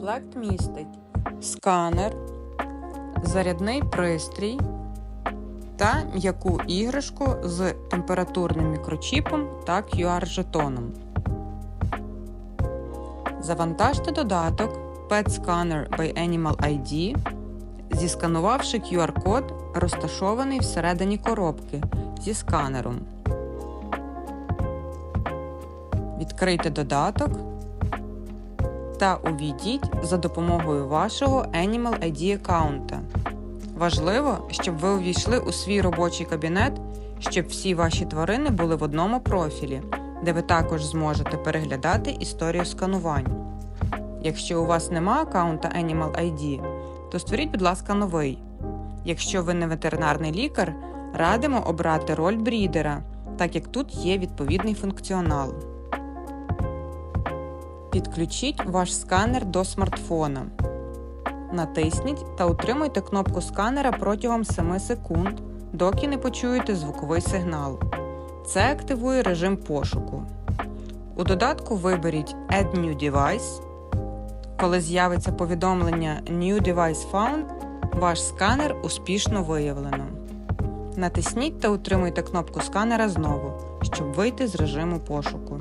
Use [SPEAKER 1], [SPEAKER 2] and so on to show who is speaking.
[SPEAKER 1] Комплект містить сканер, зарядний пристрій та м'яку іграшку з температурним мікрочіпом та QR-жетоном. Завантажте додаток Pet Scanner by Animal ID, зісканувавши QR-код, розташований всередині коробки зі сканером. Відкрийте додаток та увійдіть за допомогою вашого Animal ID аккаунта. Важливо, щоб ви увійшли у свій робочий кабінет, щоб всі ваші тварини були в одному профілі, де ви також зможете переглядати історію сканувань. Якщо у вас нема аккаунта Animal ID, то створіть, будь ласка, новий. Якщо ви не ветеринарний лікар, радимо обрати роль брідера, так як тут є відповідний функціонал. Підключіть ваш сканер до смартфона. Натисніть та утримуйте кнопку сканера протягом 7 секунд, доки не почуєте звуковий сигнал. Це активує режим пошуку. У додатку виберіть Add New Device. Коли з'явиться повідомлення New Device Found, ваш сканер успішно виявлено. Натисніть та утримуйте кнопку сканера знову, щоб вийти з режиму пошуку.